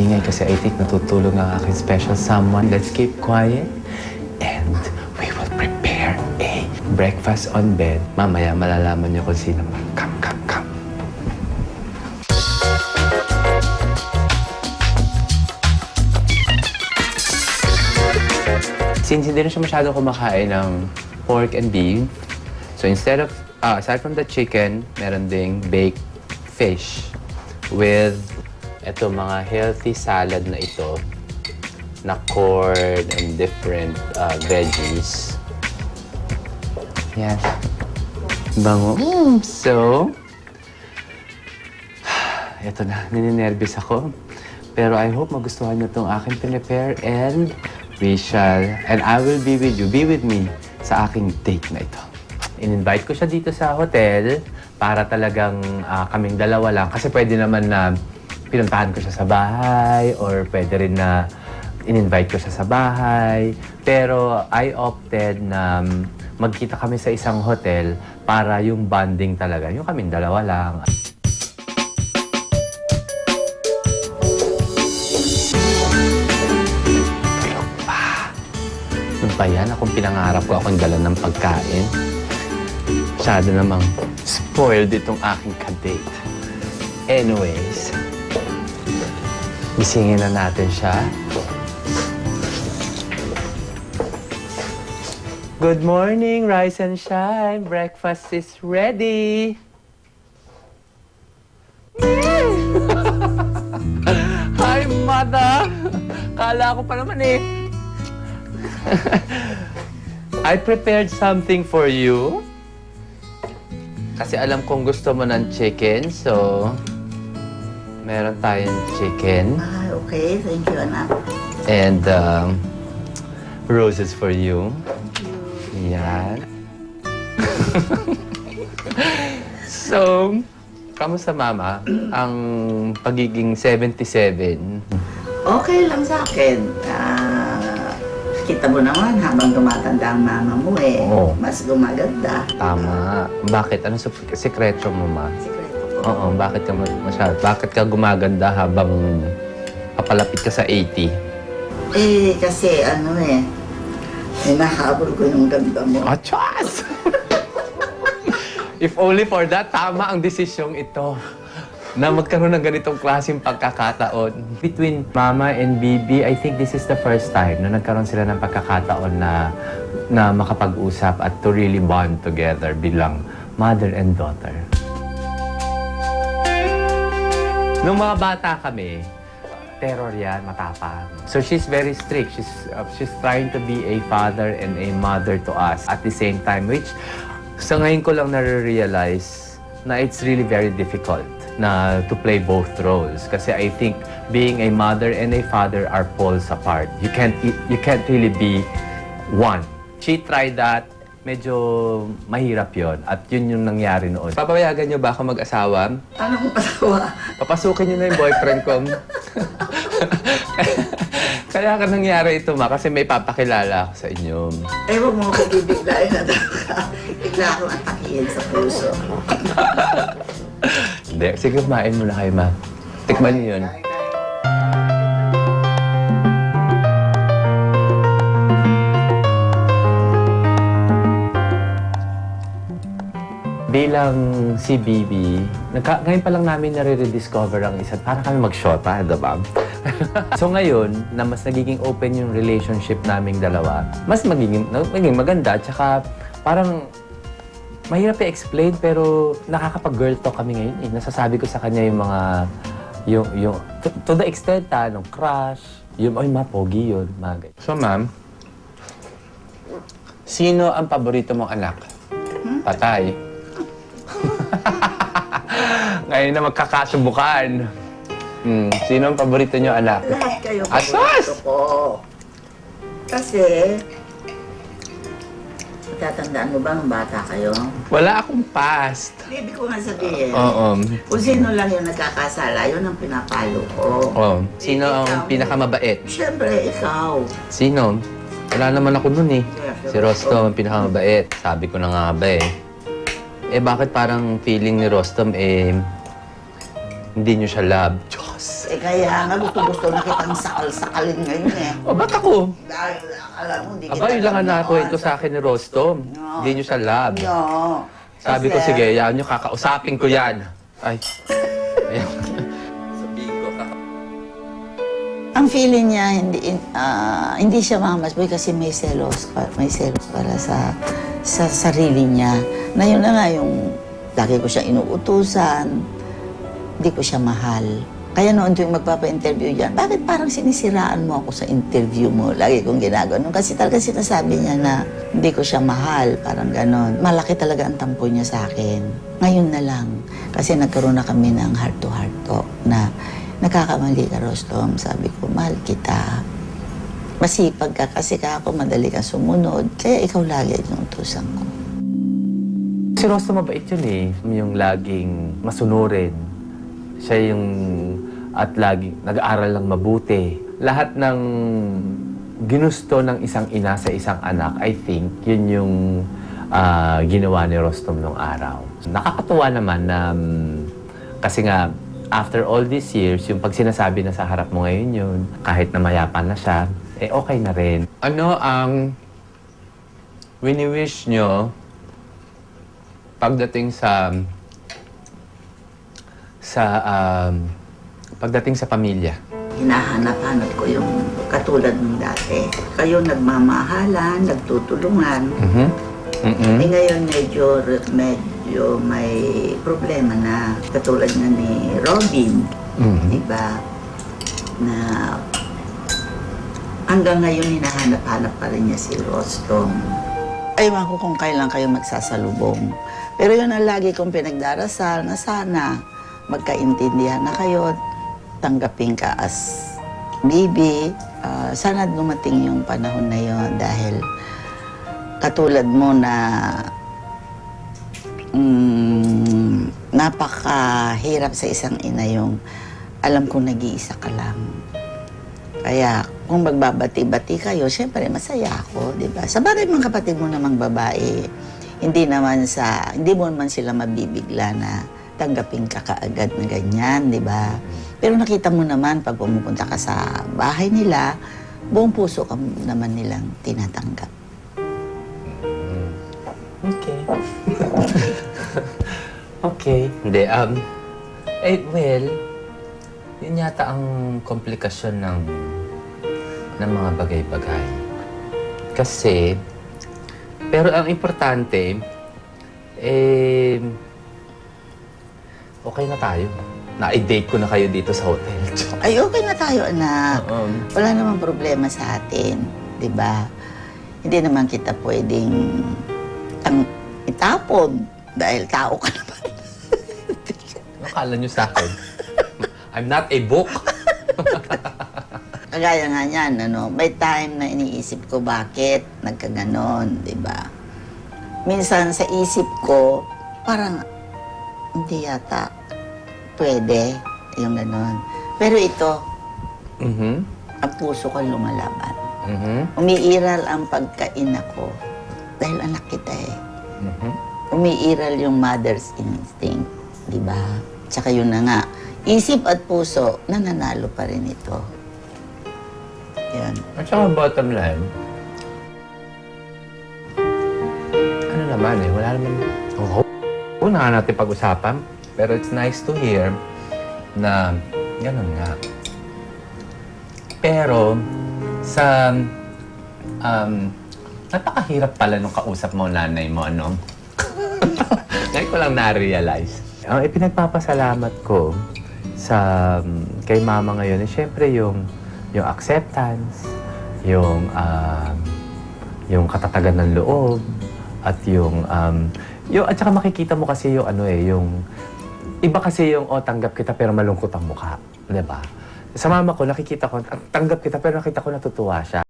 maingay kasi I think natutulog ang aking special someone. Let's keep quiet and we will prepare a breakfast on bed. Mamaya malalaman niyo kung sino. Come, come, come. Since hindi na siya masyadong kumakain ng pork and beef, so instead of, ah, aside from the chicken, meron ding baked fish with eto mga healthy salad na ito na corn and different ah, veggies. Yan. Bango. Mm, so, eto na, nininervous ako. Pero I hope magustuhan niyo itong aking pinipare and we shall, and I will be with you, be with me sa aking date na ito. In-invite ko siya dito sa hotel para talagang ah, kaming dalawa lang. Kasi pwede naman na pinuntahan ko siya sa bahay or pwede rin na in-invite ko siya sa bahay. Pero I opted na mm, magkita kami sa isang hotel para yung bonding talaga, yung kaming dalawa lang. Tulog pa. Ano ba yan? Akong pinangarap ko akong dala ng pagkain. Masyado namang spoiled itong aking kadate. Anyways, gisingin na natin siya. Good morning, Rise and Shine. Breakfast is ready. Hi, mother! Kala ko pa naman eh. I prepared something for you. Kasi alam kong gusto mo ng chicken, so meron tayong chicken Ah, okay. Thank you, anak. and um, roses for you. Yan. so, kamusta mama? Ang pagiging 77. Okay lang sa akin. Ah, kita mo naman, habang tumatanda ang mama mo eh, Oo. mas gumaganda. Tama. Bakit? Ano sa mo, ma? Ko. Oo, bakit ka ma- masyado? Bakit ka gumaganda habang papalapit ka sa 80? Eh, kasi ano eh, hinahabol ko yung ganda mo. Achas! If only for that, tama ang desisyong ito na magkaroon ng ganitong klaseng pagkakataon. Between Mama and Bibi, I think this is the first time na nagkaroon sila ng pagkakataon na na makapag-usap at to really bond together bilang mother and daughter. Nung mga bata kami, terror yan, matapang. So she's very strict. She's, uh, she's trying to be a father and a mother to us at the same time, which sa ngayon ko lang nare-realize na it's really very difficult na to play both roles. Kasi I think being a mother and a father are poles apart. You can't, you can't really be one. She tried that. Medyo mahirap yon at yun yung nangyari noon. Papayagan niyo ba ako mag-asawa? Anong patawa? Papasukin niyo na yung boyfriend ko. Kaya ka nangyari ito, ma, kasi may papakilala ako sa inyo. Eh, huwag mo ako bibiglayin na ka. Bigla akong atakihin sa puso. Hindi, sige, kumain muna kayo, ma. Tikman niyo yun. Bilang si Bibi, nagka, ngayon pa lang namin nare-rediscover ang isa. Para kami mag-shota, di ba? so ngayon, na mas nagiging open yung relationship naming dalawa, mas magiging, magiging maganda. Tsaka parang mahirap i-explain pero nakakapag-girl talk kami ngayon. Eh. Nasasabi ko sa kanya yung mga, yung, yung, to, to the extent ha, nung crush, yung, ay, ma, pogi yun, mga ganyan. So, ma'am, sino ang paborito mong anak? Patay. Ngayon na magkakasubukan. Hmm, sino ang paborito niyo anak? Lahat kayo Asas! paborito ko. Kasi, tatandaan mo ba nung bata kayo? Wala akong past. Ibig ko nga sabihin, Oo. kung sino lang yung nagkakasala, yun ang pinapalo ko. Oh. Sino ang pinakamabait? Siyempre, ikaw. Sino? Wala naman ako nun eh. Si Rostom ang pinakamabait. Sabi ko na nga ba eh. Eh bakit parang feeling ni Rostom eh hindi niyo siya love? Diyos! Eh kaya nga gusto-gusto na kitang sakal-sakalin ngayon eh. O, ba't ako? Dahil alam mo, hindi Aba, yun lang ang nakakwento sa akin ni Rostom. No. Hindi nyo siya love. No. Sabi ko, sige, yan nyo, kakausapin ko yan. Ay. Ayan. Sabihin ko, kaka- Ang feeling niya, hindi ah, hindi siya mamasboy kasi may selos, pa, may selos para sa sa sarili niya. Na yun na nga yung lagi ko siya inuutusan, hindi ko siya mahal. Kaya noon tuwing magpapa-interview yan, bakit parang sinisiraan mo ako sa interview mo? Lagi kong ginagawa. Nung kasi talaga sinasabi niya na hindi ko siya mahal, parang ganon. Malaki talaga ang tampo niya sa akin. Ngayon na lang, kasi nagkaroon na kami ng heart-to-heart talk na nagkakamali ka, Rostom. Sabi ko, mahal kita. Masipag ka kasi ka ako, madali kang sumunod. Kaya ikaw lagi ang utusan ko. Si Rostom mabait yun eh. Yung laging masunurin. Siya yung at lagi nag-aaral lang mabuti. Lahat ng ginusto ng isang ina sa isang anak, I think, yun yung ah, ginawa ni Rostom nung araw. Nakakatuwa naman na mm, kasi nga after all these years, yung pag sinasabi na sa harap mo ngayon yun, kahit na mayapan na siya, eh okay na rin. Ano ang wini-wish nyo pagdating sa sa um, pagdating sa pamilya. Hinahanap-hanap ko yung katulad ng dati. Kayo nagmamahalan, nagtutulungan. Mhm. Mhm. Eh ngayon medyo, medyo may problema na katulad nga ni Robin, Mhm. di ba? Na hanggang ngayon hinahanap-hanap pa rin niya si Rostom. Aywan ko kung kailan kayo magsasalubong. Pero yun ang lagi kong pinagdarasal na sana magkaintindihan na kayo, tanggapin ka as baby. Ah, sana dumating yung panahon na yon dahil katulad mo na mm, napakahirap sa isang ina yung alam kong nag-iisa ka lang. Kaya kung magbabati-bati kayo, syempre masaya ako, di ba? Sa bagay mga kapatid mo namang babae, hindi naman sa, hindi mo naman sila mabibigla na tanggapin ka kaagad na ganyan, di ba? Pero nakita mo naman pag pumupunta ka sa bahay nila, buong puso ka naman nilang tinatanggap. Okay. okay. Hindi, um, eh, well, yun yata ang komplikasyon ng ng mga bagay-bagay. Kasi, pero ang importante, eh, okay na tayo. Na-date ko na kayo dito sa hotel. Ay, okay na tayo, anak. Um, Wala namang problema sa atin, di ba? Hindi naman kita pwedeng tang itapon dahil tao ka naman. akala nyo sa akin, I'm not a book. Kagaya nga niyan, ano, may time na iniisip ko bakit nagkaganon, di ba? Minsan sa isip ko, parang hindi yata pwede yung ganon. Pero ito, Mhm. ang puso ko lumalaban. Mhm. Umiiral ang pagkaina ko dahil anak kita eh. Mhm. umiiral yung mother's instinct, di ba? Tsaka yun na nga, isip at puso, nananalo pa rin ito. Yan. At saka bottom line, ano naman eh, wala naman, na nga natin pag-usapan. Pero it's nice to hear na ganun nga. Pero, sa, um, napakahirap pala nung kausap mo nanay mo, ano? Ngayon ko lang na-realize. Ang ipinagpapasalamat ko sa um, kay mama ngayon, eh, syempre yung yung acceptance, yung um, yung katatagan ng loob at yung um, yung at saka makikita mo kasi yung ano eh, yung iba kasi yung oh tanggap kita pero malungkot ang mukha, 'di ba? Sa mama ko nakikita ko tanggap kita pero nakita ko natutuwa siya.